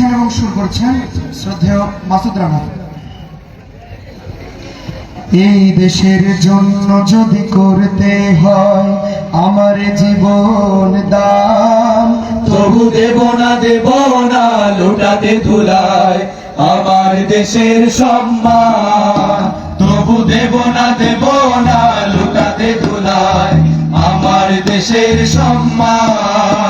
লিখেছেন এবং সুর করছেন শ্রদ্ধেয় মাসুদ রানা। এই দেশের জন্য যদি করতে হয় আমার জীবন দান, তবু দেব না দেব না, লুটাতে ধুলায় আমার দেশের সম্মান। তবু দেব না দেব না, লুটাতে ধুলায় আমার দেশের সম্মান।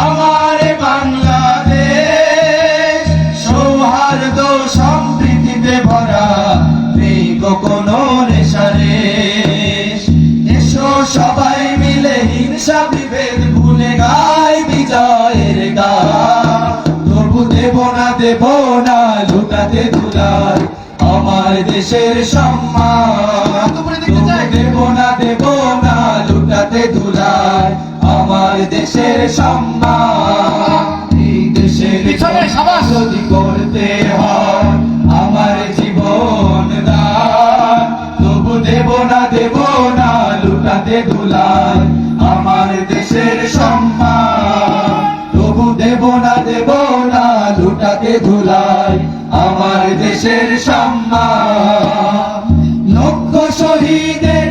আমার বাংলাদেশ সৌহার্দ্য সম্প্রীতিতে ভরা নেই গো কোনো রেশারেশ এসো সবাই মিলে হিংসা বিভেদ ভুলে গাই বিজয়ের গান তবু দেব না দেব না লুটাতে দুলার আমার দেশের সম্মান। দেব না দেব না লুটাতে দুলার আমার দেশের সম্মান এই দেশের পিছনে। যদি করতে হয় আমার জীবন দান। তবু দেব না দেব না লুটাতে দুলার আমার দেশের সম্মান। তবু দেব না দেব না লুটাতে ধুলাই আমার দেশের সম্মান। লক্ষ শহীদের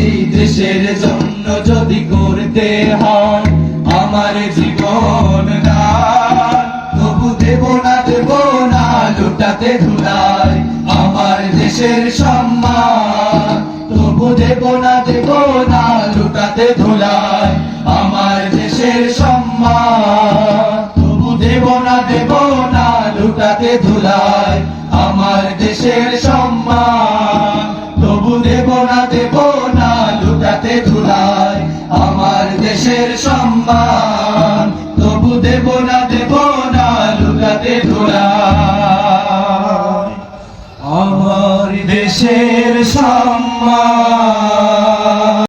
এই দেশের জন্য যদি করতে হয়, আমার জীবন তবু দেব না দেব না ধুলায় আমার দেশের সম্মান। তবু দেব না দেব না, লুটাতে ধুলায় আমার দেশের সম্মান। তবু দেব না দেব না, লুটাতে ধুলায় আমার দেশের সম্মান। লুটাতে ধুলায় আমার দেশের সম্মান। তবু দেব না দেব না, লুকাতে ধুলায় আমার দেশের সম্মান।